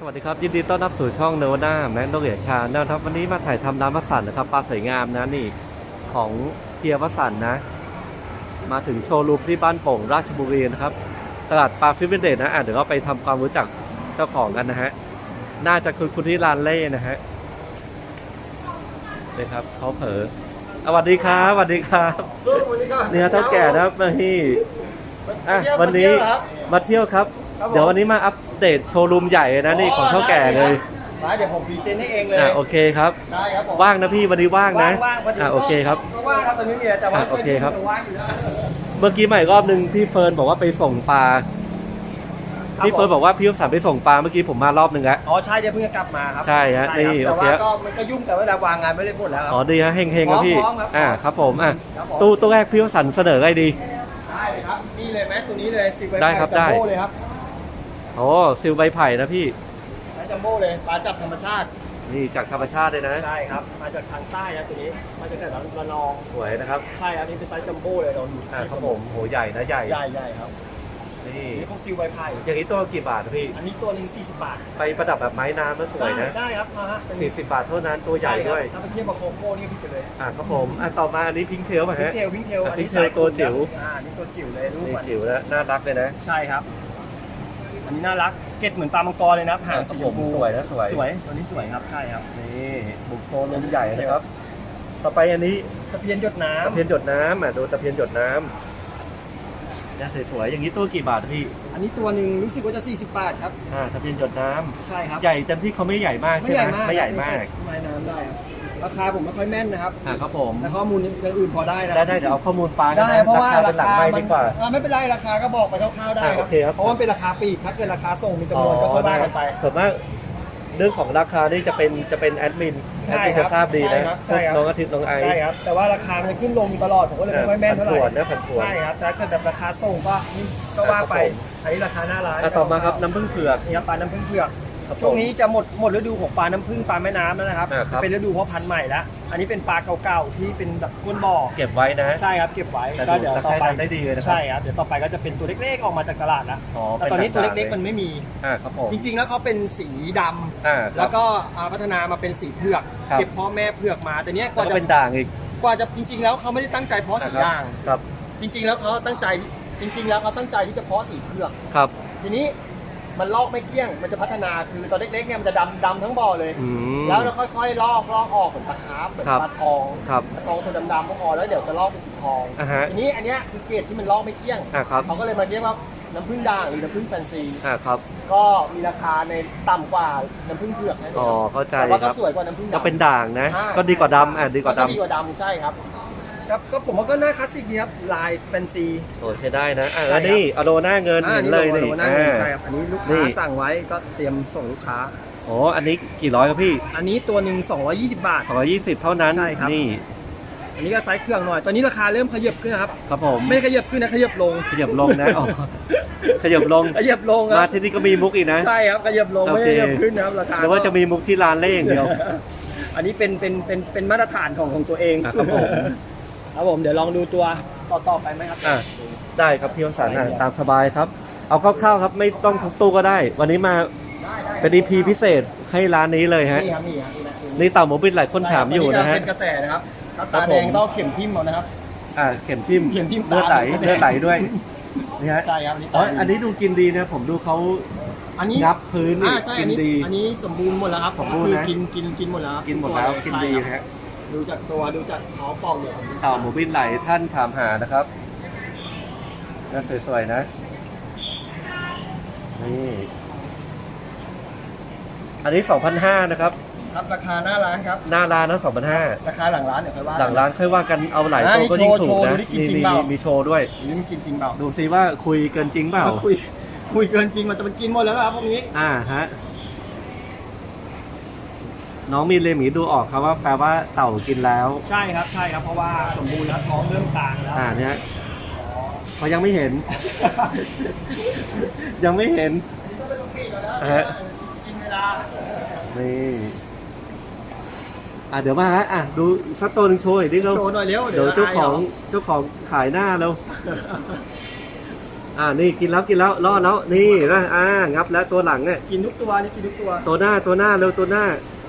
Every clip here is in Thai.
สวัสดีครับ ยินดีต้อนรับสู่ช่องเนวนาแมนโดเกียชาแนลครับวันนี้มาถ่ายทำร้านวัสันนะครับปลาสวยงามนะนี่ของเพียวัสันนะ มาถึงโชว์รูมที่บ้านโป่งราชบุรีนะครับ ตลาดปลาฟิวเเดตนะอะเดี๋ยวเราไปทำความรู้จักเจ้าของกันนะฮะน่าจะคุณคุณที่ร้านเล่นะฮะเลยครับเขาเผลออะสวัสดีครับสวัสดีครับสู้วันนี้ก็เนี่ยเท่าแก่นะครับมาที่อะเที่ยววันนี้เที่ยวเหรอครับมาเที่ยวครับ ครับผม เดี๋ยววันนี้มาอัปเดตโชว์รูมใหญ่เลยนะนี่ของเท่าแก่เลยมาเดี๋ยวผมพรีเซนต์ให้เองเลยอะโอเคครับ ได้ครับผมว่างนะพี่วันนี้ว่างนะว่างๆพอดีอะโอเคครับ ก็ว่างครับตอนนี้เนี่ยแต่ว่าอะโอเคครับก็ว่างอยู่แล้ว เมื่อกี้ใหม่รอบหนึ่งพี่เฟิร์นบอกว่าไปส่งปลาครับ พี่เฟิร์นผมบอกว่าพี่ยกสามไปส่งปลาเมื่อกี้ผมมารอบหนึ่งแล้ว อ๋อใช่เดี๋ยวเพิ่งจะกลับมาครับใช่ฮะครับนี่แต่โอเค ว่าก็มันก็ยุ่งแต่เวลาวางงานไม่ได้หมดแล้วคอ๋อรับ ดีฮะเฮงเฮงๆครับพี่พร้อมๆครับอ่าครับผมอะครับผม ตู้ตู้แรกพี่ยกสันเสนออะไรดี ได้เลยครับนี่เลยไหมตัวนี้เลยสิบได้ครับได้จัมโบ้เลยครับ โอ้ซิลใบไผ่นะพี่ไม้จัมโบ้เลยปลาจับธรรมชาติ นี่จากธรรมชาติเลยนะ ใช่ครับ มาจากทางใต้นะตัวนี้ มาจากแต่ละนอง สวยนะครับใช่ครับนี่เป็นไซส์จัมโบ้เลยเราดูอ่าครับผมโหใหญ่นะใหญ่ ใหญ่ใหญ่ครับนี่นี่พวกซิลใบไผ่อย่างนี้ตัวกี่บาทนะพี่ อันนี้ตัวหนึ่ง40 บาท ไปประดับแบบไม้น้ำมันสวยนะได้ได้ครับมาฮะเป็นสี่สิบบาทเท่านั้นตัวใหญ่ด้วย ถ้าไปเทียบกับโคโก้นี่พี่ไปเลย อ่าครับผมอะต่อมาอันนี้พิงเทลป่ะพิงฮะ เทลพิงเทลอะอันนี้ Pink Tail ตัวจิ๋ว อ่านี่ตัวจิ๋วเลยรูปนี่มันจิ๋วนะน่ารักเลยนะ ใช่ครับ อันนี้น่ารักเกล็ดเหมือนปลามังกรเลยนะครับหางสีชมพูสวยนะสวย สวยตัวนี้สวยครับใช่ครับนี่บุกโชว์นมใหญ่นะครับ ต่อไปอันนี้ตะเพียนหยดน้ตะเพียนหยดน้ำอะดูตะเพียนหยดน้ำเนี่ยสวยๆอย่างนี้ตัวกี่บาทพี่ำอันนี้ตัวหนึ่งรู้สึกว่าจะ 40 บาทครับอ่าตะเพียนหยดน้ำใช่ครับใหญ่เต็มที่เขาไม่ใหญ่มากไม่ใช่ใหไหญ่มมากไม่ใหญ่มากไม้น้ำได้ครับ ราคาผมไม่ค่อยแม่นนะครับ อ่าครับผม แต่ข้อมูลอย่างอื่นพอได้นะได้ได้เดี๋ยวเอาข้อมูลปลาได้เพราะว่าเป็รานหลังคาไม้มัดีกว่า อ่าไม่เป็นไรราคาก็บอกไปคร่าวๆได้อ่าครัโอเคครับ เพราะว่ามันเป็นราคาปลีกถ้าเกิดราคาส่งมีจำนวนก็ค่อยว่ากันไป ส่วนมากเรื่องของราคานี่จะเป็นจะเป็นแอดมินแอใช่ดมินครัจะบทราบดีนะใช่ครับใช่ครับน้องอาทิตย์น้องไอซ์ ได้ครับ แต่ว่าราคามันจะขึ้นลงอยู่ตลอดผมก็เลยไม่ค่อยแม่นเท่าไหร่ผันผวนนะผันผวนใช่ครับแต่ถ้าเกิดแบบราคาส่งก็นี่ก็ว่าไป ครับผม อันนี้ราคาหน้าร้านอะต่อมาครับน้ำผึ้งเผือก นี่ครับปลาน้ำผึ้งเผือก ครับผมช่วงนี้จะหมดหมดฤดูของปลาน้ำผึ้งปลาแม่น้ำแล้วนะครับ อ่าครับ เป็นฤดูเพาะพันธุ์ใหม่แล้วอันนี้เป็นปลาเก่าๆที่เป็นแบบก้นบ่อเก็บไว้นะ ใช่ครับเก็บไว้แต่ก็เดี๋ยวต่อไปดูตะไคร้ดำได้ดีเลยนะครับ ใช่ครับเดี๋ยวต่อไปก็จะเป็นตัวเล็กๆออกมาจากตลาดแล้วอ๋อแต่ตอนนี้ตัวป็เล็กๆมันไม่มี อ่าครับผมจริงๆแล้วเขาเป็นสีดำอ่าครับแล้วก็อ่าพัฒนามาเป็นสีเผือก ครับ เก็บพ่อแม่เผือกมาแต่เนี้ยกแล้วว่าก็จะเป็นด่างอีกกว่าจะจริง ๆ แล้วเขาไม่ได้ตั้งใจเพาะสีด่าง ครับจริง ๆ แล้วเขาตั้งใจจริง ๆ แล้วเขาตั้งใจที่จะเพาะสีเผือก ครับ ทีนี้ มันลอกไม่เกลี้ยง มันจะพัฒนาคือตอนเล็กๆเนี่ยมันจะดำดำทั้งบ่อเลย อืม แล้วเราค่อยๆลอกลอกออกเหมือนปลาคาร์ฟเหมือนครับปลาทองครับปลาทองตัวดำๆก็พอแล้วเดี๋ยวจะลอกเป็นสีทองอ่าฮะทีนี้อันเนี้ยคือเกรดที่มันลอกไม่เกลี้ยงอ่าครับ เขาก็เลยมาเรียกว่าน้ำผึ้งด่างหรือน้ำผึ้งแฟนซี อ่าครับ ก็มีราคาในต่ำกว่าน้ำผึ้งเผือกนะอ๋อเข้าใจแต่ว่าคก็รับ สวยกว่าน้ำผึ้งดำก็เป็นด่างนะ อ่าก็ดีกว่าดำอะดีกว่าก็ดีดำกว่าดำใช่ครับ ครับก็ผมว่าก็น่าคลาสสิกดีครับลายแฟนซี โอ้ใช้ได้นะอะใช่ครับอันนี้อโลหน้าเงินอ่าเห็นนี่เลยโลนี่โลน่าเงินอ่า ใช่ครับอันนี้ลูกนี่ ค้าสั่งไว้ก็เตรียมส่งลูกค้า โอ้อันนี้กี่ร้อยครับพี่อันนี้ตัวหนึ่ง220 บาท 220 เท่านั้นใช่ครับ นี่อันนี้ก็ไซส์เครื่องหน่อย ตอนนี้ราคาเริ่มขยับขึ้นนะครับ ครับผมไม่ได้ขยับขึ้นนะขยับลง ขยับลงนะอ๋อขยับลงขยับลงคมารับที่นี่ก็มีมุกอีกนะ ใช่ครับขยับลงไม่ได้โอเคขยับขึ้นนะครับราคาหรือว่าจะมีมุกที่ร้านเล่อย่างเดียว อันนี้เป็นเป็นเป็นเป็นมาตรฐานของของตัวเอง อะครับผม ครับผมเดี๋ยวลองดูตัวต่อต่อไปไหมครับอะ ได้ครับพี่วสันต์อะตามสบายครับ เอาคร่าวๆครับไม่ต้องทุกตู้ก็ได้ วันนี้มาได้ได้เป็น EP พิเศษให้ร้านนี้เลยฮะนี่ครับนี่ครับนี่เต่าหมูปิ้นหลายคนถามอยู่นะฮะ เป็นกระแสนะครับถ้าครัตาบผมแดงต้องเอาเข็มทิ่มเอานะครับ อ่าเข็มทิ่มเข็มทิ่มเลือดไหลตา เลือดไหลด้วยนี่ฮะใช่ครับอันนี้อ๋อตาดีอันนี้ดูกินดีนะผมดูเขาอันนี้งับพื้นนี่อ่าใช่กิอันนนี้ดี อันนี้สมบูรณ์หมดแล้วครับสมบูรณ์นะ คือกินกินกินหมดแล้วครับกินหมดแล้วกินดีใช่นะครับฮะ ดูจากตัวดูจากท้องป่องเนี่ยเต่าหมูปิ้นไหลท่านถามหานะครับน่าสวยๆนะ นี่ อันนี้ 2,500นะครับ ครับราคาหน้าร้านครับ หน้าร้านนะ2,500ราคาหลังร้านเดี๋ยวค่อยว่า หลังร้านค่อยว่ากันเอาหลายอ่าโชว์ก็นี่ยิ่งโชว์ถูกโชว์นะดูดิกินมีจริงมีเปล่ามีมีโชว์ด้วยนี่มันกินจริงเปล่าดูซิว่าคุยเกินจริงเปล่าคุยคุยเกินจริงมันจะมันกินหมดแล้วครับพวกนี้ อ่าฮะ น้องมีเลหมีดูออกครับว่าแปลว่าเต่ากินแล้ว ใช่ครับใช่ครับเพราะว่าสมบูรณ์แล้วท้องเริ่มกลางแล้วอ่าเนี่ยเขายังไม่เห็น ยังไม่เห็นฮะกินเวลานี่อะเดี๋ยวมาฮะอะดูสักตัวหนึ่งโชว์หน่อยดิเขาโชว์หน่อยเร็วเดี๋ยวเจ้าของอเจ้าของขายหน้าแล้วออ่านี่กินแล้วกินแล้วรอดแล้วนี่นะอ่างับแล้วตัวหลังเนี่ยกินทุกตัวนี่กินทุกตัวตัวหน้าตัวหน้าเร็วตัวหน้า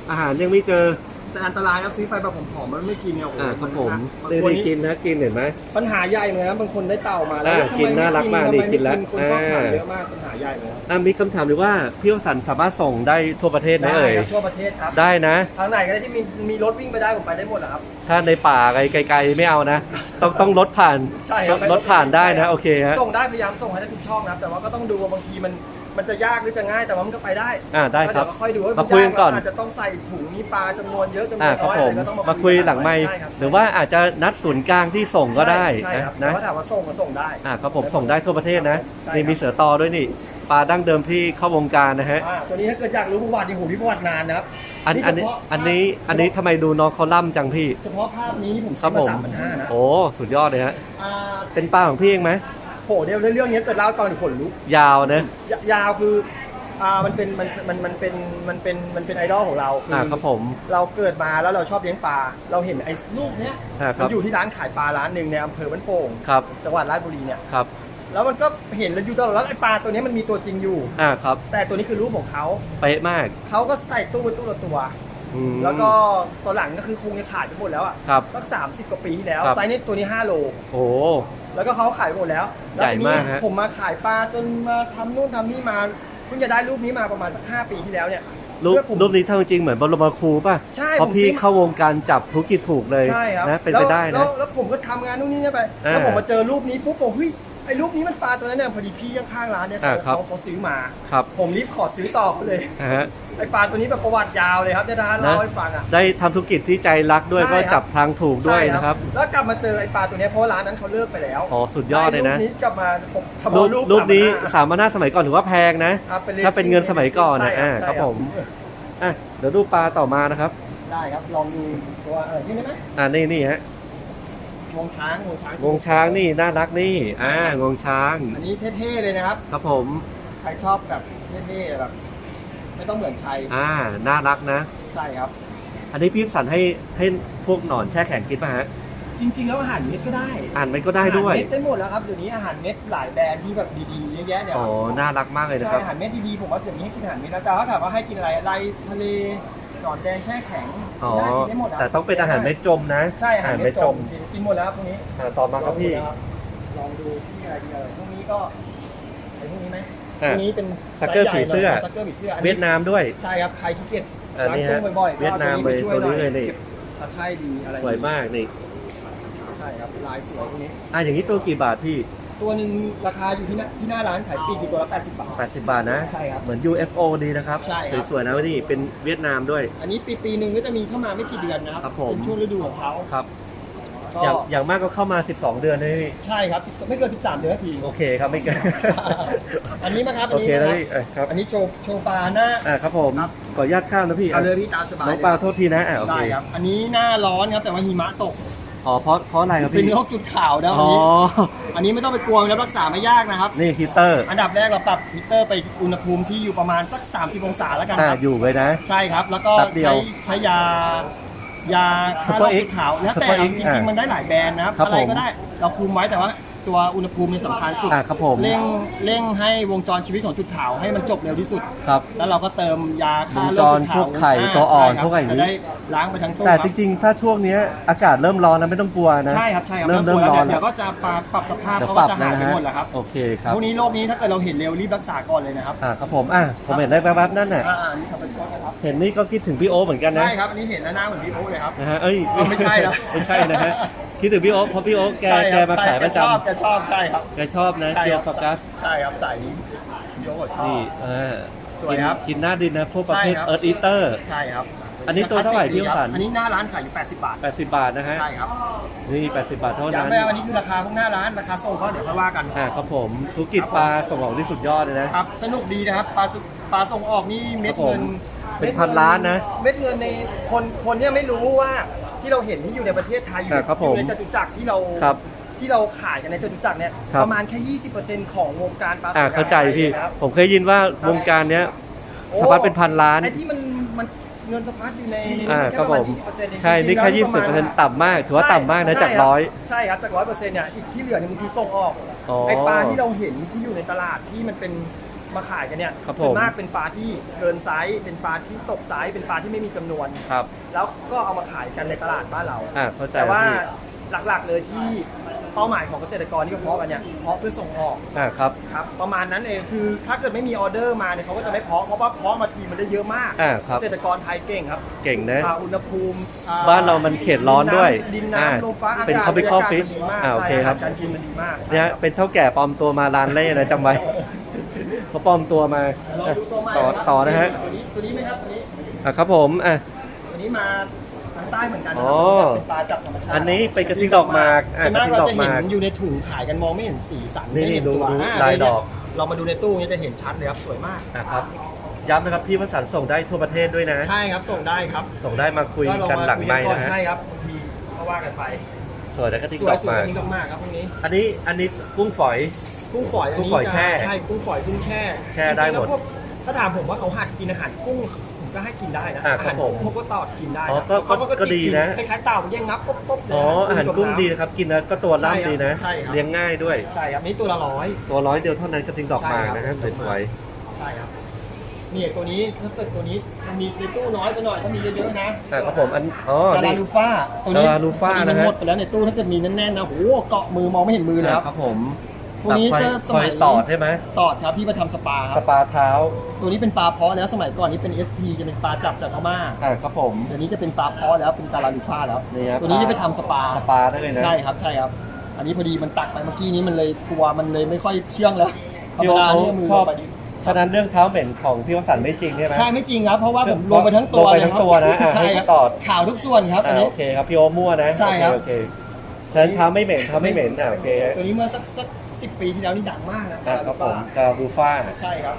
อาหารยังไม่เจอแต่อันตรายครับซื้อไปแบบผอมๆมันไม่กินเนี่ยโอ้โหอ่าครับผมบางนี่คนนี่นี่กินนะกินเห็นไหม ปัญหาใหญ่เหมือนกันบางคนได้เต่ามาแล้วอ่าทำไมกินน่ารักมากไนี่กินแล้วคนชอบทานอ่า เยอะมากปัญหาใหญ่เลยครับอ่ามีคำถามหรือว่าพี่วสันต์สามารถส่งได้ทั่วประเทศไหมได้เอ่ยครับทั่วประเทศครับได้นะ ทางไหนก็ได้ที่มีมีรถวิ่งไปได้ผมไปได้หมดแหละครับ ถ้าในป่าไกลๆไม่เอานะ ต้องต้องรถผ่านใช่ครับ รถผ่านได้ใช่ครันะบโอเคฮะ ส่งได้พยายามส่งให้ได้ทุกช่องนะครับแต่ว่าก็ต้องดูว่าบางทีมัน มันจะยากหรือจะง่ายแต่ว่ามันก็ไปได้อ่าได้ครับก็เยวค่อยดูว่ามาคุยกันก่อนอาจจะต้องใส่ถุงมีปลาจำนวนเยอะจำนวอ่านครับน้อยผอะม ไรก็ต้องมาคุยหลังไม่ใช่คบหรือว่าอาจจะนัดศูนย์กลางที่ส่งก็ได้ใช่นะครับแต่นะว่าถามว่าส่งก็ส่งได้ อ่าครับผมส่งได้ทั่วประเทศนะใช่ครับ นี่มีเสือตอด้วยนี่ปลาดั้งเดิมที่เข้าวงการนะฮะอ่าตัวนี้ถ้าเกิดอยากรู้ประวัตินี่โหพี่ประวัตินานนะครับอันนี่อันนี้เฉพาะอันนี้อันนี้ทำไมดูน้องเขาล่ำจังพี่ เฉพาะภาพนี้ผมครัซื้บอมาผมสามพันห้านะโอ้สุดยอดเลยฮะอ่าเป็นปลาของพี่เองไหม โหเดี๋ยวเรื่องนี้เกิดเล่าตอนขนลุกยาวนะยยาวคืออ่ามันเป็นมันมันมันเป็นมันเป็นมันเป็นไอดอลของเราคือ่าครับผม เราเกิดมาแล้วเราชอบเลี้ยงปลาเราเห็นไอ้รูปเนี้ยอ่าคมัรันบอยู่ที่ร้านขายปลาร้านหนึ่งในอำเภอบ้านโป่งครับจังหวัดราชบุรีเนี่ยครับแล้วมันก็เห็นแล้วอยู่ตลอดแล้วไอ้ปลาตัวเนี้ยมันมีตัวจริงอยู่ อ่าครับแต่ตัวนี้คือรูปของเขาเป๊ะมากเขาก็ใส่ตู้เป็นตู้ละตัว อืม แล้วก็ตัวหลังก็คือคงจะขายไปหมดแล้วอะครับสักสามสิบกว่าปีที่แล้วครับ ไซส์นี้ตัวนี้5โล โอ้ แล้วก็เขาขายหมดแล้วแล้วใหญ่ทีมานี้กฮะ ผมมาขายปลาจนมาทำนู่นทำนี่มาเพิ่งจะได้รูปนี้มาประมาณสักห้าปีที่แล้วเนี่ยรูปเพื่อผม รูปนี้เท่าจริงเหมือนบรมครูป่ะใช่เพราะผมพี่ซื้อมาเข้าวงการจับธุรกิจถูกเลยใช่ครับนะเป็นแล้วไปได้แล้นะวแล้วผมก็ทำงานนู่นนี่เนี่ยไปอ่าแล้วผมมาเจอรูปนี้ปุ๊บผมเฮ้ยไอ้รูปนี้มันปลาตัวนั้นเนี่ยพอดีพี่ข้างๆร้านเนี่ยอ่าเขาครับ เขาเขาซื้อมา ครับผมรีบขอซื้อต่อเขาเลย นะฮะ ไอ้ปลาตัวนี้แบบประวัติยาวเลยครับเดี๋ยวนะ เล่าให้ฟังอะ ได้ทำธุรกิจที่ใจรักด้วยใช่ก็ครับ จับทางถูกด้วยใช่นะครับแล้วกลับมาเจอไอ้ปลาตัวเนี้ยเพราะว่าร้านนั้นเขาเลิกไปแล้วอ๋อสุดยอดเลยนะไรูปนี้กลับมาผมเฉรูพาะปรูปรูปนี้สามพันห้าสามพันห้าสมัยก่อนถือว่าแพงนะครับเป็นถ้าเป็นเงินสมัยก่อนนะใช่อ่าใช่ครับผม อะเดี๋ยวดูปลาต่อมานะครับ ได้ครับลองดูตัวเออนี่ได้ไหมอ่านี่นี่ฮะ งวงช้างงวงช้างงวงช้างนี่น่ารักนี่อ่างวงช้าง อันนี้เท่ๆเลยนะครับ ครับผม ใครชอบแบบเท่ๆแบบไม่ต้องเหมือนใครอ่าน่ารักนะ ใช่ครับ อันนี้พี่สันให้ให้พวกหนอนแช่แข็งกินป่ะฮะจริงๆแล้วอาหารเม็ดก็ได้อ่านมันก็ได้ด้วย อาหารเม็ดได้หมดแล้วครับเดี๋ยวนี้อาหารเม็ดหลายแบรนด์ที่แบบดีๆเยอะแยะเนี่ยอ๋อครับน่ารักมากเลยนะใช่ครับ อาหารเม็ดดีๆผมว่าเดี๋ยวนี้ให้กินอาหารเม็ดแล้วแต่ถ้าถามว่าให้กินอะไรไรทะเล หนอนแดงแช่แข็งอ๋อได้กินได้หมดะแต่ต้องเป็นอาหารเม็ดจมนะใช่อาหารเม็ดจมกินหมดแล้วครับพวกนี้อ่าต่อมาครับพี่ ลองดูที่อะไรดีอะไรพวกนี้ก็ไอ้พวกนี้ไหมพอะวกนี้เป็นซักเกอร์ไซส์ใหญ่ผีเสื้อ หน่ยซักเกอร์ผีเสื้ออันนี้เวียดนามด้วย ใช่ครับใครขี้เกียจอันล้างนี้ตู้ฮะบ่อยๆก็เวียดนามอตัวนี้ไปช่วยหน่อยเลยตัวนี้เลยนี่เก็บตะไคร่ดีอะไรสวยมากนี่ ใช่ครับลายสวยพวกนี้ อ่าอย่างนี้ตัวกี่บาทพี่ ตัวหนึ่งราคาอยู่ที่หน้าที่หน้าร้านขายปลีกอยู่ตัวละ80 บาท 80 บาทนะ ใช่ครับเหมือน UFO ดีนะครับ ใช่ครับ สวยๆนะนี่เป็นเวียดนามด้วย อันนี้ปีปีหนึ่งก็จะมีเข้ามาไม่กี่เดือนนะครับครับผม เป็นช่วงฤดูของเขาครับ ก็อย่างอย่างมากก็เข้ามา 12 เดือนนะพี่ใช่ครับ10ไม่เกิน13 เดือนนาทีโอเคครับไม่เกิน อันนี้มาครับอัโอนนี้เคนะแล้วครับพี่เอ้ยครับอันนี้โชว์โชว์ปลาหน้า อ่าครับผม ครับ ขออนุญาตข้ามนะพี่เอาเลยพี่ตามสบายน้องปลาโทษทีนะอ่าโอเคได้ครับ อันนี้หน้าร้อนครับแต่ว่าหิมะตก อ๋อเพราะเพราะอะไรครับเป็นพี่ โรคจุดขาวนะอ๋อันอนี้อันนี้ไม่ต้องไปกลัวแล้วรักษาไม่ยากนะครับ นี่ฮีตเตอร์ อันดับแรกเราปรับฮีตเตอร์ไปอุณหภูมิที่อยู่ประมาณสัก 30 องศาแล้วกันอ่าครับ อยู่ไว้นะ ใช่ครับ แล้วก็แป๊บเดียวใช้ใช้ยายาฆ่าโรค Super X จุดขาวแล้วแต่ Super X จริงๆมันได้หลายแบรนด์นะครับครับอะไรผม ก็ได้เราคุมไว้แต่ว่า ตัวอุณหภูมิเป็นสำคัญสุดอ่าครับผมเร่งเร่งให้วงจรชีวิตของจุดขาวให้มันจบเร็วที่สุด ครับ แล้วเราก็เติมยาฆ่าวงโรจครจุดขาวพวกไข่ตัวอ่อนใช่ครับพวกอะไรอย่างนี้ จะได้ล้างไปทั้งตู้แต่ครับจริงๆ ถ้าช่วงเนี้ยอากาศเริ่มร้อนนะไม่ต้องกลัวนะ ใช่ครับใช่ครับเริ่มแล้วเริ่มร้อนเดี๋แล้ยววก็จะปรับปรับสภาพเดี๋ยวเขาปรัก็บจะนะหายไปฮะหมดแล้วครับโอเคครับพวกนี้โรคนี้ถ้าเกิดเราเห็นเร็วรีบรักษาก่อนเลยนะครับอ่าครับผมอะผมเห็นได้แป๊บๆนั่นน่ะอ่าอันนี้ทำเป็นก้อนนะครับเห็นนี่ก็คิดถึงพี่โอ๊คเหมือนกันนะ ใช่ครับอันนี้เห็นแล้วหน้าเหมือนพี่โอ๊คเลยครับ นะฮะเอ้ยเออไม่ใช่นะ ไม่ใช่นะฮะ คิดถึงพี่โอ๊คเพราะพี่โอ๊คแกใช่แกครับมาขายประจใช่แกชอบแกชอบใช่ครับำแกชอบนะใช่เจีคยรัวฟกัสใช่ครับสายนี้พี่โอ๊คชอบ นี่อ่าสวยครับกินหน้าดินนะ พวกประเภทใช่ครับ เอิร์ธอีเตอร์ ใช่ครับอันนี้ตัวเท่าไหร่พี่วสันต์ อันนี้หน้าร้านขายอยู่ 80 บาท 80 บาทนะฮะ ใช่ครับนี่ 80 บาทเท่าอย่านั้งนแม่วันนี้คือราคาพวกหน้าร้านราคาส่งก็เดี๋ยวค่อยว่ากัน อ่าครับผมธุรกิจปลาส่งออกที่สุดยอดเลยนะ ครับ สนุกดีนะครับปลาสุปลาส่งออกนี่เม็ดครับผมเงินเป็นพันล้านนะเม็ดเงินในคนคนเนี่ยไม่รู้ว่าที่เราเห็นที่อยู่ในประเทศไทยอยู่อ่าครับอยู่ในผมจตุจักรที่เราครับ ที่เราขายกันในจตุจักรเนี่ยครับ ประมาณแค่ 20%ของวงการปลาอ่าส่งออกเข้าใจพี่ นะครับผมเคยยินว่าวงการเนี้ยโอ้สะพัดเป็นพันล้าน ไอ้ที่มันมันเงินสะพัดอยู่ในอ่าแค่ครับประผมมาณ20%เองใช่นี่แค่จริงๆยี่แล้วสิบเปอร์เซ็นต์ต่ำมาก ถือว่าใช่ต่ำมากนะใช่จากคบร้อย ใช่ครับจากร้อยเปอร์เซ็นต์เนี่ยอีกที่เหลือเนี่ยบางทีส่งออกอ๋อไอปลาที่เราเห็นที่อยู่ในตลาดที่มันเป็นมาขายกันเนี่ยครับผม ส่วนมากเป็นปลาที่เกินไซส์เป็นปลาที่ตกไซส์เป็นปลาที่ไม่มีจำนวน ครับ แล้วก็เอามาขายกันในตลาดบ้านเรา อ่าเข้าใจแต่ว่าพี่ หลักๆเลยที่เป้าหมายของเกษตรกรที่เขาเพาะกันเนี่ยเพาะเพื่อส่งออกอ่าครับครับประมาณนั้นเองคือถ้าเกิดไม่มีออเดอร์มาเนี่ยเขาก็จะไม่เพาะเพราะว่าเพาะมาทีมันได้เยอะมากอ่าครับ เกษตรกรไทยเก่งครับเก่งนะ อ่าอุณหภูมิอ่บ้านเรามันเขตร้อนด้วยดินอ่าน้ำลมฟ้าอากาศเป็น tropical บรรยากาศ fish มันดีมากอ่าโอเคครับ ใช่การกินมันดีมากเนี่ยเป็นเท่าแก่ปลอมตัวมาร้านเล่นะจำไว้เขาปลอมตัวมาเราอะดูตัวใหม่ต่อครับต่อนะฮะตัวนี้ตัวนี้ไหมครับตัวนี้อะครับผมอะตัวนี้มาทาง ใต้เหมือนกันนะคอ๋รัอเป็นปลาจับธรรมชาติอันนี้เป็นกระทิงดอกหมากอะส่วนมากกระทิงเราดอกจะหเห็นมาก อยู่ในถุงขายกันมองไม่เห็นสีสันนี่ไม่เห็นดูตัวดูอ่ลายดอก เรามาดูในตู้เนี่ยจะเห็นชัดเลยครับสวยมากอะครับย้ำนะครับพี่วสันต์ส่งได้ทั่วประเทศด้วยนะ ใช่ครับส่งได้ครับส่งได้มาคุยก็ลองกันมาหลังคุยไม้ก่อนนะฮะใช่ครับบางทีก็ว่ากันไปสวยแล้วกระทิงสดวยอกสหวยมากอันนี้มากๆครับพวกนี้ อันนี้อันนี้กุ้งฝอย กุ้งฝอยอันกุ้งนี้ฝอยจะแช่ใช่กุ้งฝอยกุ้งแช่แช่ได้หมด จริงๆแล้วพวกถ้าถามผมว่าเขาหัดกินอาหารกุ้งผม ก็ให้กินได้นะอ่าอาครัหาบรผมกุ้งเขาก็ตอดกินได้อ๋อนะก็เขาก็ก็จิดีกินะ คล้ายๆเต่าแย่งงับปุ๊บปุ๊บเลยอ๋ออาหารกุ้งดีนะครับกินแล้วก็ตัวล่ำดีนะใช่ครับเลี้ยงง่ายด้วย ใช่ครับนี่ตัวละร้อยตัวร้อยเดียวเท่านั้นกระทิงดอกหมากใช่นะครัฮะบสวยใช่ครับนี่ตัวนี้ถ้าเกิดตัวนี้มันมีในตู้น้อยไปหน่อยถ้ามีเยอะๆนะๆอะครับผมอันอ๋อดารานี่ลูฟ่าตัวนี้ดาราลูฟ่าตัวมันนะฮะหมดไปแล้วในตู้ถ้าเกิดมีแน่นๆนะโหเกาะมือมองไม่เห็นมือเลยครับครับผม พวกนี้แบบจะไฟสมัยไฟต่อใช่ไหมตอดครับที่มาทำสปาคสรับ ปาเท้าตัวนี้เป็นปลาเพาะแล้วสมัยก่อนนี่เป็น SP จะเป็นปลาจับจากพม่าอ่าครับผม เดี๋ยวนี้จะเป็นปลาเพาะแล้วเป็นตาลาลูฟ่าแล้ว นี่ครับตัวนี้จะไปทำสปาสปาได้เลยนะ ใช่ครับใช่ครับ อันนี้พอดีมันตักไปเมื่อกี้นี้มันเลยกลัวมันเลยไม่ค่อยเชื่องแล้วธรรมดาเนี่ยมือชอบไปดิฉะนั้นเรื่องเท้าเหม็นของพี่วสันต์ไม่จริงใช่ไหม ใช่ไม่จริงครับเพราะว่าผมลงไปทั้งตัวลงไปเลยทั้งครับตัวนะอะใช่ให้ครับตอดข่าวทุกส่วนครับอันอ่านี้ โอเคครับพี่โอมั่วนะใช่ครับ โอเคโอเค ฉะนั้นเท้าไม่เหม็นเท้าไม่เหม็นอ่าโอเคตัวนี้เมื่อสักสักสิบปีที่แล้วนี่ดังมากนะอ่าครับผมกาบูฟ่าใช่ครับ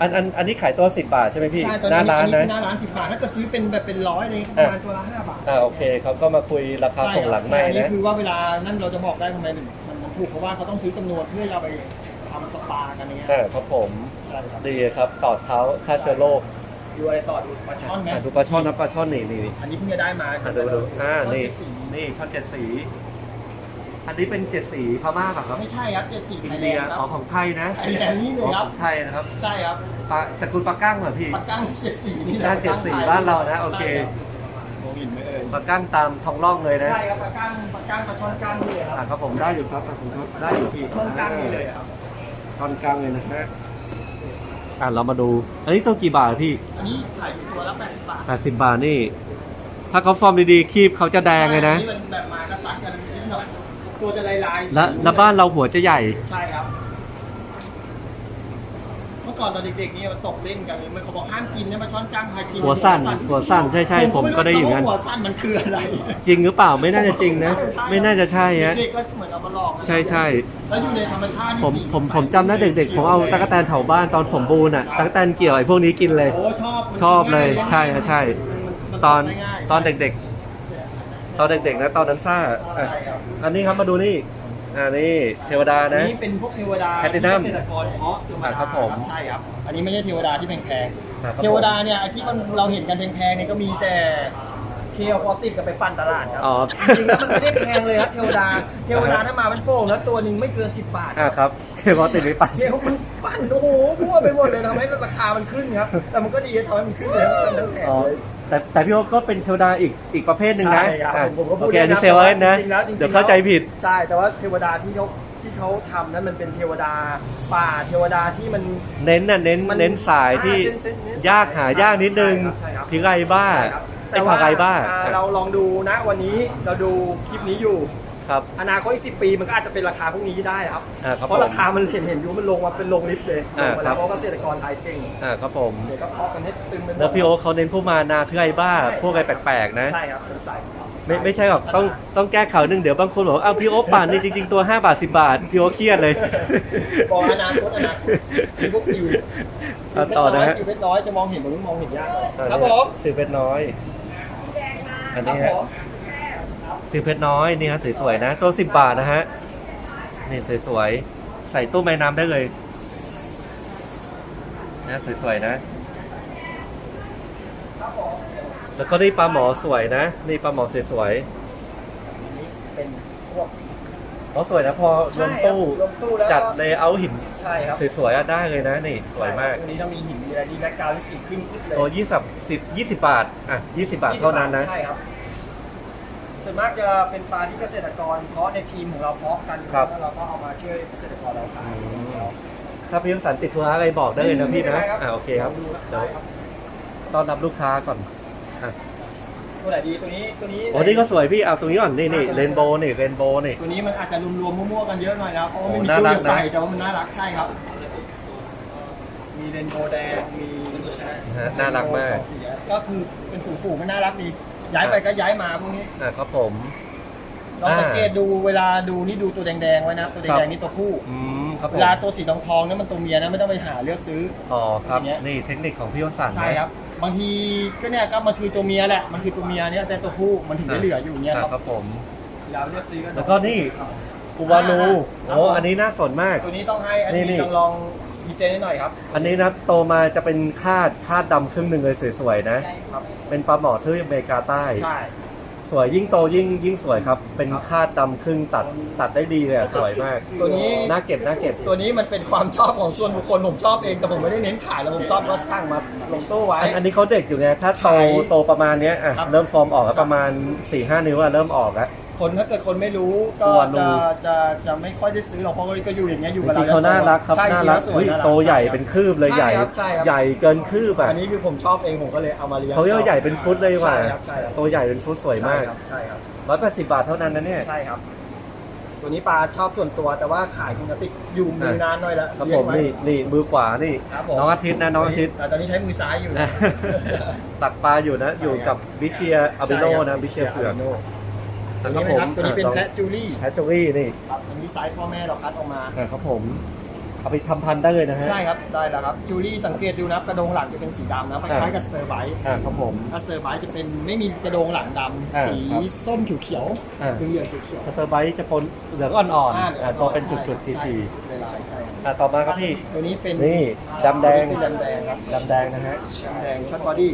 อันอันอันนี้ขายตัว 10 บาทใช่ไหมพี่ ใช่ตัวหน้านี้ร้าอันนนี้นะคือหน้าร้านสิบบาทถ้าจะซื้อเป็นแบบเป็นร้อยเลยประมาณตัวละห้าบาทอ่าโอเคเขาก็มาคุยราคาส่งหลังไม่ใช่อันนี้นะ คือว่าเวลานั่นเราจะบอกได้ทำไมมันมันถูกเพราะว่าเขาต้องซื้อจำนวนเพื่อจะเอาไปทำสปากันอย่างเงี้ยอ่าครับผมใช่ครับดีครับตอดเท้าฆ่าเชื้อโรคดูอะไรต่อดูปลาช่อนไหมอะดูปลาช่อนนะปลาช่อนนี่นี่อันนี้เพิ่งจะได้มาอะดูดูอ่าช่อนนี่เจ็ดสี นี่ช่อนเจ็ดสี อันนี้เป็นเจ็ดสีพม่าป่ะครับไม่ใช่ครับเจ็ดสีอิไทนยแลเดียนด์คอ๋อรับของไทยนะไทยแลนด์นี่เลยอ๋อครัขบองไทยนะครับใช่ครับปลาตระกูลปลากั้งเหรอพี่ปลากั้งเจ็ดสีนี่แหละด้านเจ็ดสีบ้านเรานะโอเคโมหินไม่เอ่ยปลากั้งตามท้องร่องเลยนะใช่ครับปลากั้งปลากั้งปลาช่อนกั้งนี่เลยคอะรับครับผมได้อยู่ครับอะผมครับได้อยู่พี่ช่อนกั้งนี่เลยครับช่อนกั้งเลยนะฮะอะเรามาดู อันนี้ตัวกี่บาทพี่ อันนี้ขายอยู่ตัวละ80บาทแปดสิบบาทนี่ ถ้าเขาฟอร์มดีๆ คีบเขาจะแดงเลยนะ นี่มันแบบมาก็ซัดกันนิดหน่อยตัวจะลายลายๆแล้วแล้วบ้านเราหัวจะใหญ่ ใช่ครับ เมื่อก่อนตอนเด็กๆนี่มันตกเล่นกันมันเขาบอกห้ามกินนะมาช้อนกั้งใครกินหัวสั้นหัวสั้นใช่ใช่ผมก็ได้อยู่งั้นหัวสั้นมันคืออะไรจริงหรือเปล่าไม่น่าจะจริงนะ ไม่น่าจะใช่ฮะเด็กๆก็เหมือนเอามาหลอกนะใช่ใช่แล้วอยู่ในธรรมชาตินี่ผมสีผมผมจำได้เด็กๆ ผมเอาตะกแตนเผาบ้านตอนสมบูรณ์อะตะกแตนเกี่ยวไอ้พวกนี้กินเลย โอ้ชอบมันชอบเลยกินง่าใช่ฮะใช่มัน ตอนได้ง่ายตอนเด็กๆ ตอนเด็กๆนะตอนนั้นซ่าอะใช่ครับอันนี้ครับมาดูนี่อ่านี่เทวดานะ นี่เป็นพวกเทวดาแพลตินัมที่เกษตรกรเพาะธรรมอ่าดาครับผมใช่ครับ อันนี้ไม่ใช่เทวดาที่แพงอะครับ ๆเทวดาเนี่ยไอ้ที่มันเราเห็นกันแพงๆเนี่ยก็มีแต่เคลคอติกกับไปปั่นตลาดครับอ๋อจริงๆแล้วมันไม่ได้แพงเลยครับเทวดา เทวดาถ้ามาเป็นโป่งแล้วตัวหนึ่งไม่เกิน 10 บาท อะครับเทวดาติดไม่ไปเทวมันปั่นโอ้โหมั่วไปหมดเลยทำให้ราคามันขึ้นครับ แต่มันก็ดีทำให้มันขึ้นเลยครับมันทั้งแผงอ๋อเลย แต่แต่พี่โอ๊คก็เป็นเทวดาอีกอีกประเภทหนึ่งนะใช่ครับอะผมก็พูโอดเคอันนี้นะเซลล์เล่นนะ จริงๆแล้วจริงๆ เดี๋ยวเข้าใจผิด ใช่แต่ว่าเทวดาที่เขาที่เขาทำนั้นมันเป็นเทวดาป่าเทวดาที่มัน เน้นน่ะเน้นมันเน้นสายที่อ่าเส้นเส้นเน้นสายยากหายากนิดนึงใช่ครับ พิไรบ้าใช่ครับไอ้ผักไรบ้า อ่เราลองดูนะวันนี้เราดูคลิปนี้อยู่ ครับอนาคตอีกสิปีมันก็อาจจะเป็นราคาพวกนี้ได้ครับ อ่าครับเพราะผมราคามันเห็นเห็นอยู่มันลงมาเป็นลงลิฟต์เลยลอ่างมาครัแล้บวเพราะเกษตรกรไทยเก่งอ่าครับผม เดี๋ยวก็เพาะกันให้ตึงเป็นแล้วพี่โอ๊คเขาเน้นพวกมานาเทื่อยบ้า พวกอะไรแปลกๆนะ ใช่ครับเป็นสายไม่ไม่ใช่หรอกต้องต้องแก้ข่าวหนึ่งเดี๋ยวบางคนบอกว่าอ้าวพี่โอ๊คป่านนี่จริงๆตัว 5 บาท 10 บาท พี่โอ๊คเครียดเลย บอกอนาคตอนาคตมีพวกซิวอะต่อนะฮะ ซิวเพชรน้อยจะมองเห็นตรงนี้มองเห็นยากเลยอ่าครับผมซื้อเพชรน้อย อันครันี้บฮะผม ซื้อเพชรน้อยนี่ฮะสวยๆนะตัว10บาทนะฮะนี่สวยๆใส่ตู้ไม้น้ำได้เลยนะสวยๆนะ แล้วก็นี่ปลาหมอสวยนะนี่ปลาหมอสวยอันนี้เป็นพวกๆเขาสวยนะพอรวมตู้รวมตู้แล้วจัดก็เลเยอร์หินใช่ครับสวยๆอะได้เลยนะนี่สวยมากตัวนี้ถ้ามีหินมีอะไรดีแบ็กกราวด์ที่สีขึ้นขึ้นเลยตัวยี่สิบสิบยี่สิบบาทอะยี่สิบบาทเท่านั้นนะใช่ครับ ส่วนมากจะเป็นปลาที่เกษตรกร เพาะในทีมของเราเพาะกันครับ แล้วเราก็เอามาช่วยเกษตรกรเราขาย ถ้าพี่สันติดธุระอะไรบอกได้เลยนะพี่นะ ได้ครับ อ่าโอเคครับดูเดี๋ยวได้ครับต้อนรับลูกค้าก่อนอะตัวไหนดีตัวนี้ตัวนี้ โอ้นี่ก็สวยพี่ เอาตรงนี้ก่อน นี่นี่เรนโบว์นี่เรนโบว์นี่ ตัวนี้มันอาจจะรวมๆมั่วๆกันเยอะหน่อยนะครับเพราะว่าไม่โอ้มีน่าตู้รักจะใส่นะแต่ว่ามันน่ารักใช่ครับ มีเรนโบว์แดงมีฮะน่ารักมาก สองสีก็คือเป็นฝูงๆมันน่ารักดี ย้ายไปก็ย้ายมาพวกนี้อะครับผม ลองอ่าสังเกตดูเวลาดูนี่ดูตัวแดงๆไว้นะตัวครัแดบงๆนี่ตัวผู้อืมครับผเวมลาตัวสีทองทองๆเนี่ยมันตัวเมียนะไม่ต้องไปหาเลือกซื้อ อ๋อครับอย่างเงี้ย นี่เทคนิคของพี่วสันต์นะ ใช่ครับ บางทีก็เนี่ยก็มันคือตัวเมียแหละมันคือตัวเมียเนี่ยแต่ตัวผู้มันถึงได้เหลืออยู่เนี่ยอะครับครับผม เวลาเลือกซื้อก็ แล้วก็นี่อูวานูครับโอ้ผม อันนี้น่าสนมาก ตัวนี้ต้องให้อันนี่นี่ นี้ลองลองดี เซนให้หน่อยครับ อันนี้นะโตมาจะเป็นคาดคาดดำครึ่งหนึ่งเลยสวยๆนะ ครับ เป็นปลาหมอที่อเมริกาใต้ ใช่สวยยิ่งโตยิ่งยิ่งสวยครับ เป็นคาดดำครึ่งตัดตัดได้ดีเลยอะสวยมาก ตัวนี้น่าเก็บน่าเก็บ ตัวนี้มันเป็นความชอบของส่วนบุคคลผมชอบเองแต่ผมไม่ได้เน้นขายแล้วผมชอบก็สั่งมาลงตู้ไว้ อันอันนี้เขาเด็กอยู่ไง ถ้าโตขายโตประมาณเนี้ยอะครับ เริ่มฟอร์มออกแล้วประมาณ4ี่ห้านิ้วอะเริ่มออกแล้ว คนถ้าเกิดคนไม่รู้ก็ตัวรู้ จะจะจะไม่ค่อยได้ซื้อหรอกเพราะว่าก็อยู่อย่างเงี้ยอยู่จกับเราริงๆเขาน่ารักครับใช่น่าจงๆรักแล้วสวยเฮ้ยน่ารัก โตใหญ่ช่ครับเป็นคืบเลยใหญ่ ใช่ครับใช่ครับ ใหญ่เกินคืบอะอันนี้คือผมชอบเองผมก็เลยเอามาเลี้ยงเขาเรียกว่าใหญ่เป็นฟุตเลยว่ะใช่ครับใช่ครับตัวใหญ่เป็นฟุตสวยมากใช่ครับใช่ครับร้อยแปดสิบบาทเท่านั้นนะเนี่ย ใช่ครับ ตัวนี้ปลาชอบส่วนตัวแต่ว่าขายคุณติกอยู่มือนานหน่อยแล้วครับเลี้ผยงมไว้ นี่นี่มือขวานี่ครับผม น้องอาทิตย์นะน้องอาทิตย์ แต่ตอนนี้ใช้มือซ้ายอยู่ นะ ตักปลาอยู่นะอยู่กับบิเชียอาบิโนนะบิเชียเผือก ตัวครันี้บนะครับตัวนี้เป็นอะแพะจูลี่แพทจอรี่นี่ครับอันนี้ไซส์พ่อแม่เราคัดออกมา อะครับผม เอาไปทำพันธุ์ได้เลยนะฮะ ใช่ครับ ได้แล้วครับ จูลี่สังเกตดูนะครับกระโดงหลังจะเป็นสีดำนะคล้ายๆกับสเตอร์ไบท์อ่าครับผม ถ้าสเตอร์ไบท์จะเป็นไม่มีกระโดงหลังดอ่าำสีครับส้มเขียวอ่า ๆเหลืองๆเขียวสเตอร์ไบต์จะปนเหลืองอ่อนๆอ่าอ่าตัวเป็นจุดๆสีใช่สีใช่ใช่ใช่อ่าต่อมาครับพี่ ตัวนี้เป็นนี่ดำแดง ตัวนี้เป็นดำแดงครับดำแดงนะฮะดำแดงช็อตบอดี้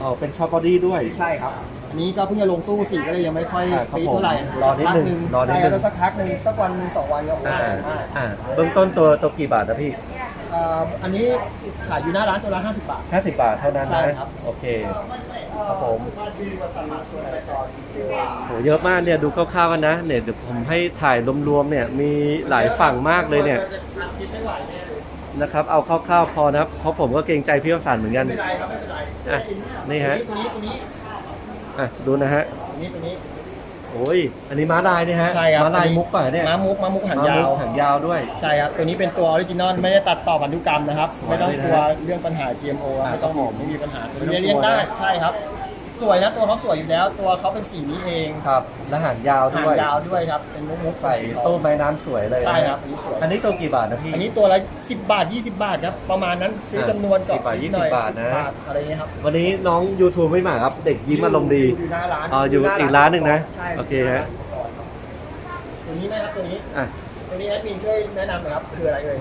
อ๋อเป็นช็อปบอดี้ด้วย ใช่ครับอั นนี้ก็เพิ่งจะลงตู้สีก็เลยยังไม่ค่อยอ่าครับปีดเท่าไหร่ผมรอนิดนึงรอนิดนึง ใช่แล้วสักพักหนึ่งสักวันหนึ่งสองวันก็โอ้โหอ่าแรงมากอ่าเบื้องต้นตัวตัวกี่บาทนะพี่อ่าอันนี้ขายอยู่หน้าร้านตัวละ50 บาท 50 บาทเท่านั้นใช่นะครับ โอเคครับผมโหเยอะมากเนี่ยดูคร่าวๆกันนะเนี่ยเดี๋ยวผมให้ถ่ายรวมๆเนี่ยมีหลายฝั่งมากเลยเนี่ยนะครับเอาคร่าวๆพอนะครับเพราะผมก็เกรงใจพี่วสันต์เหมือนกันไม่เป็นไรครับไม่เป็นไรอะนี่ฮะ ตัวนี้ตัวนี้ อะดูนะฮะตัวนี้ตัวนี้ โอ้ยอันนี้ม้าลายเนี่ยฮะใช่ครับม้าลายมุกป่ะเนี่ยม้ามุกม้ามุกหางยาวม้มุกหางยาวด้วย ใช่ครับ ตัวนี้เป็นตัวออริจินอลไม่ได้ตัดต่อพันธุกรรมนะครับสวยไม่ต้องเลยนะกลัวเรื่องปัญหา GMO ครับอ่าไม่ต้องครับผมไม่มีปัญหาตัวไม่ต้องนี้เลี้ยงได้กลัวนะใช่ครับ สวยนะตัวเขาสวยอยู่แล้ว ตัวเขาเป็นสีนี้เองครับและหางยาวหางด้วย ยาวด้วยครับ เป็นมุกมุกใส่ตู้ไม้น้ำสวยเลยนะใช่ครับอันนี้สวย อันนี้ตัวกี่บาทนะพี่ อันนี้ตัวละ 10 บาท 20 บาทครับ ประมาณนั้นซื้อจำนวนก่อน10บาทนิดหน่อย20บาทนะ 10บาทอะไรเงี้ยครับวันนี้น้อง YouTube ไม่มาครับ เด็กยิ้มอารมณ์ดี อยู่หน้าร้านอ๋ออยู่หอีกร้านหนึ่งนะใช่โอเคฮะ ตัวนี้นะครับตัวนี้ อะตัวนี้แอดมินช่วยแนะนำหน่อยครับ คืออะไรเอ่ย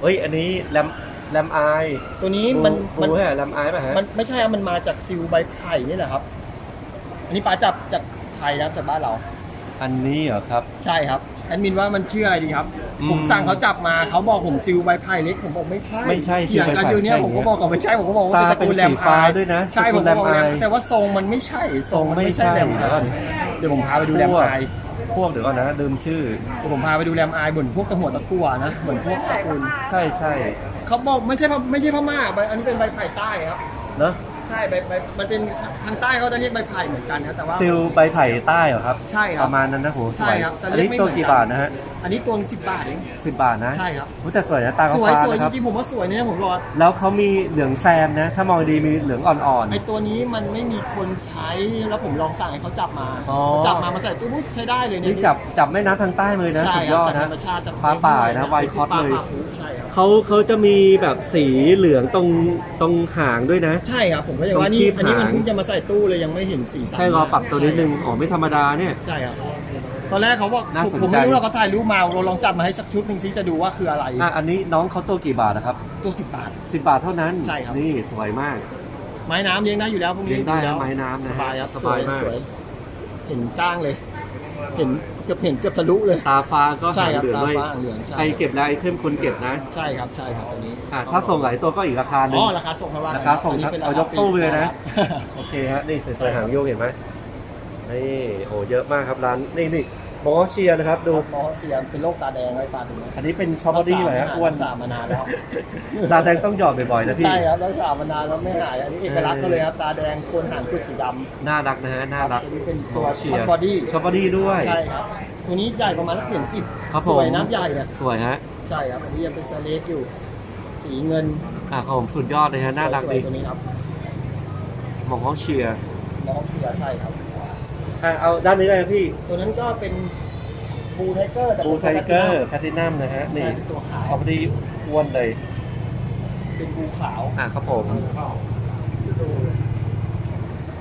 เฮ้ย อันนี้แรม แรมไอตัวนี้มันบูมันบูแรมไอป่ะฮะมันไม่ใช่ครับมันมาจากซิลใบไผ่นี่แหละครับ อันนี้ปลาจับจากไทยนะครับจากบ้านเรา อันนี้เหรอครับ ใช่ครับแอดมินว่ามันชื่ออะไรดีครับอืมผมสั่งเขาจับมาเขาบอกผมซิลใบไผ่เล็กผมบอกไม่ใช่ไม่ใช่เถียงกันอยู่เนี่ยซิลใบไผ่ผมก็บอกเขาไม่ใช่ผมก็บอกว่าตาเป็นตระกูลเป็นแรมสีฟ้าอายด้วยนะใช่ตผระกูมลบอกแรมแรมอายแต่ว่าทรงมันไม่ใช่ทรงไม่ใช่แรมเดี๋ยวก่อาอนยเดี๋ยวผมพาไปดูแรมอาย พวกเดี๋ยวก่อนนะลืมชื่อเดี๋ยวผมพาไปดูแรมอายเหมือนพวกตะหัวตะกั่วนะเหมือนพวกตระกูลใช่ใช่เขาบอกไม่ใช่พไม่ใช่พม่าใบอันนี้เป็นใบไผ่ใต้ครับเนอะใช่ใบใบมันเป็นทางใต้เขาจะเรียกใบไผ่เหมือนกันครับแต่ว่า ซิลใบไผ่ใต้เหรอครับใช่คปรับระมาณนั้นนะโหสใช่วยครับแต่อันเรียนี้กไม่ตัวเหมือนกี่กันบาทนะฮะอันนี้ตัวสิบบาทเอง สิบบาทนะใช่ครับอุ๊ยแต่สวยนะตาสวยฟ้าสวยนะครับจริงๆผมว่าสวยเนี่ยผมบอกว่าแล้วเขามีเหลืองแซมนะ ถ้ามองดีมีเหลืองอ่อนไอตัวนี้มันไม่มีคนใช้แล้วผมลองสั่งให้เขาจับมาอ๋อจับมามาใส่ตู้ปุ๊บใช้ได้เลยๆเนี่ยนี่จับจับแม่น้ำทางใต้เลยนะใช่สุดคยรับอดจากธรนะรมชาติจากปลาป่านะไวคอสเลยปาป่าใช่ครับ เขาเขาจะมีแบบสีเหลืองตรงตรงหางด้วยนะ ใช่ครับผมก็ยังว่าตรงนี่คีบอันนี้มันหางเพิ่งจะมาใส่ตู้เลยยังไม่เห็นสีสันใช่รอปรับตัวนิดนึงอ๋อไม่ธรรมดาเนี่ย ใช่ครับตอนแรกเขาบอกน่าผมสนใจ ผมไม่รู้หรอกเขาถ่ายรูปมาเราลองจับมาให้สักชุดหนึ่งซิจะดูว่าคืออะไรอะอันนี้น้องเขาตัวกี่บาทนะครับตัวสิบบาทสิบบาทเท่านั้นใช่ครับ นี่สวยมาก ไม้น้ำเลี้ยงได้อยู่แล้วพวกนี้เลี้ยงได้อแล้วไม้น้ำนะสบายครับสบายมาก สวเห็นก้างเลย เห็นเกื อบเห็นเกือบทะลุเลย ตาฟ้าก็ใช่หางครับเหลืองตาด้วยฟ้าหางเหลืองใช่ ใครเก็บแล้วไอเทมคนเก็บนะใช่ครับใช่ครับตัวนี้อะถ้าส่งหลายตัวก็อีกราคาหนึ่อ๋ง อราคาส่งเท่าไหร่ราคาส่งอันนี้เป็นเอารคยกตู้ไปเลยนะครับโอเคฮะนี่สวยๆหางโยกเห็นไหมนี่โอ้เยอะมากครับร้านนี่นี่ มอเชียร์นะครับดู มอเซียนเป็นโรคตาแดงไว้ปลาตัวนี้อันนี้เป็นช็อปเปอร์ดี้ไหมฮะอ้วนรักษามานานแล้วตาแดงต้องหยอดบ่อยๆนะพี่ ใช่ครับรักษามานานแล้วไม่หายอันนี้เอกลักษณ์เขาเลยครับตาแดงโคนหางจุดสีดำน่ารักนะฮะน่ารักตัวนี้เป็นตัวเชีช็ยอตร์บอดี้ช็อปเปอร์ดี้ด้วย ใช่ครับตัวนี้ใหญ่ประมาณสักเหรียญสิบครับผม สวยน้ำใหญ่เนี่ยสวยฮะใช่ครับอันนี้ยังเป็นสเลกอยู่ สีเงินอะครับผมสุดยอดเลยฮะน่ารักสวดียๆตัวนี้ครับหมองเขาเชียร์มอเซียใช่ครับ อะเอาด้านนี้เลยพี่ตัวนั้นก็เป็นบูไทเกอร์แต่บูเป็นไทเกอร์แพทินัมนะฮะนี่นี่เป็นตัวขาวช็อปเปอร์ดี้อ้วนเลยเป็นบูขาวอะครับผม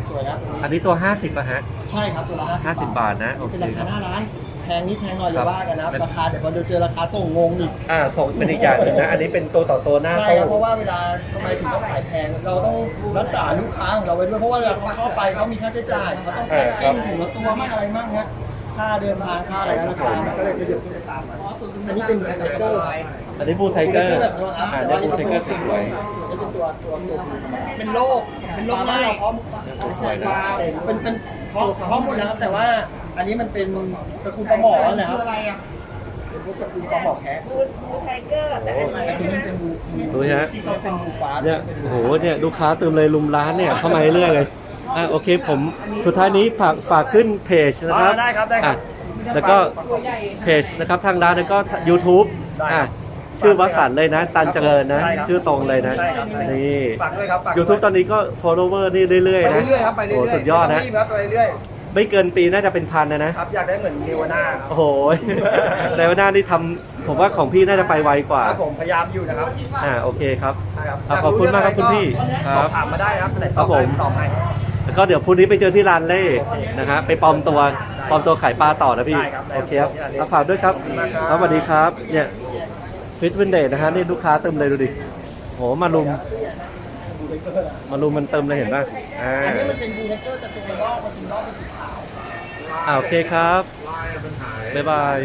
สวยนะอันนี้ตัว 50ป่ะฮะ ใช่ครับตัวละห้าสิบ50 บาทนะโอเป็นเคราคคารับหน้าร้าน แพงนิดแพงหน่อยอครัย่าบว่ากันนะเราคาเดี๋ยวพอเจอราคาส่งงงอีกอ่าส่งเป็นอีกอย่างหนึ่งนะ อันนี้เป็นตัวต่อตัวหน้าใช่ตู้ครับเพราะว่าเวลาทำไมถึงต้องขายแพง เราต้องรักษาลูกค้าของเราไว้ด้วยเพราะว่าเวลาเขาเข้าไปเขามีค่าใช้จ่ายเขาต้องแพ็คเองถุงละตัวมากอะไรมากเนี้ยค่าเดินทางค่าอะไรราคามันก็เลยกระเดือกขึ้นไปตามมันอันนี้เป็นไทเกอร์อันนี้บูไทเกอร์แบบตัวครับอ่าแต่เนี่ว่ายนี่บูเป็นไทเกอร์สวยนี่เป็นตัวตัวตัวเป็นโรคเป็นโรคง่ายพร้อมสวยๆนะเป็นเป็น พร้อมพร้อมหมดแล้วครับแต่ว่าอันนี้มันเป็นตระกูลปลาหมอแล้วนะครับคืออะไรอะเป็นพวกตระกูลปลาหมอแคะบูบูไทเกอร์แต่อันแต่ตัวนี้เป็นบูดูฮะที่เขาเป็นบูฟ้าเนี่ยโอ้โหเนี่ยลูกค้าเติมเลยลุมร้านเนี่ยเข้ามาเรื่อยๆเลยอะโอเคผมสุดท้ายนี้ฝากฝากขึ้นเพจนะครับได้ครับได้ครับอะแล้วก็เพจนะครับทางร้านแล้วก็ YouTube ได้ครับอะ ชื่อวสันต์เลยนะ ตันเจริญนะ ใช่ครับชื่อตรงเลยนะใช่ครับนี่ ฝากด้วยครับฝากด้วย YouTube ตอนนี้ก็ follower นี่เรื่อยไปๆนะเรื่อยๆครับไปเรื่อยโอ้ๆสุดยอดนะ ไม่ต้งรีบครับไปเรื่อยไม่เกินปีน่าจะเป็นพันนะนะ ๆครับอยากได้เหมือนเนวาน่าครับ โอ้โห ในวันหน้านี่ทำผมว่าของพี่น่าจะไปไวกว่า ครับผมพยายามอยู่นะครับอ่าโอเคครับ ใช่ครับอะขอบคุณมากครับคุณพี่สครัอบบถามมาได้ครับไหนตอบครับผได้มตอบให้ แล้วก็เดี๋ยวพรุ่งนี้ไปเจอที่ร้านเล่นะฮะไปปลอมตัวปลอมตัวขายปลาต่อนะพี่ได้ครับได้โอเคครับได้เอาฝากด้วยครับขอบคุณมากครับ ครับสวัสดีครับเนี่ย ฟิตเวนเดย์นะฮะนี่ลูกค้าเติมเลยดูดิโหมาลุม มาลุมมันเติมเลยเห็นป่ะอ่าอันนี้มันเป็นบูเลเกอร์แต่ตัวรอบมันเป็นรอบเป็นสีขาวอ่าโอเคครับ บ๊ายบาย